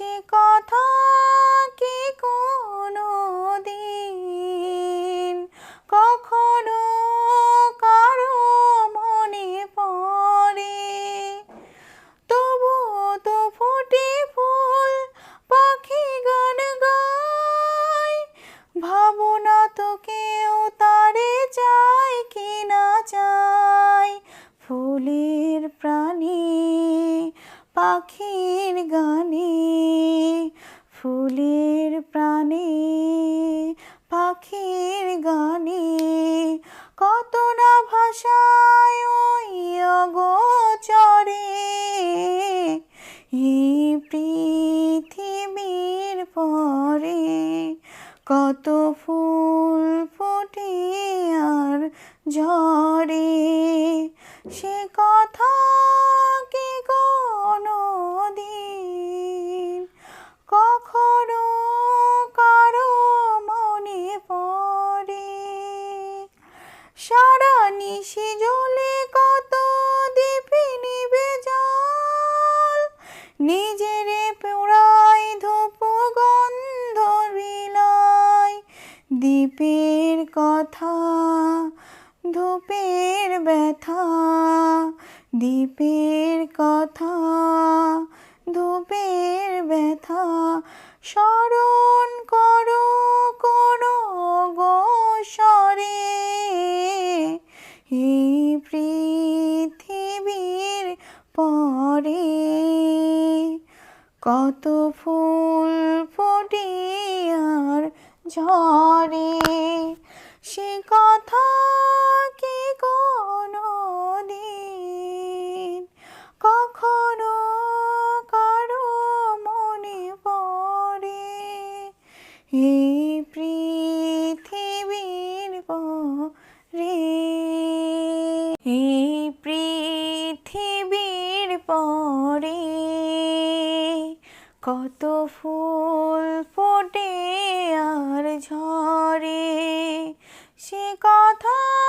সে কথা কি কোনো দিন? কখনো কারও মনে পড়ে? তবু তো ফুটে ফুল পাখি গান গায়। ভাবনা তো কেউ তারে চায় কি না চায়। ফুলের প্রাণী পাখির পরে কত ফুল ফোটে আর ঝরে। সে কথা কি কোনো দিন? কখনো কারও মনে পড়ে। সারা নিশি জলে কত দীপে নিবে জল। নিজেরে দীপের কথা, ধূপের ব্যথা, দীপের কথা, ধূপের ব্যথা। স্মরণ করো কোনো গোসরে এই পৃথিবীর পরে। কত ফুল ফোটে আর ঝরে। কত ফুল ফোটে আর ঝরে সে কথা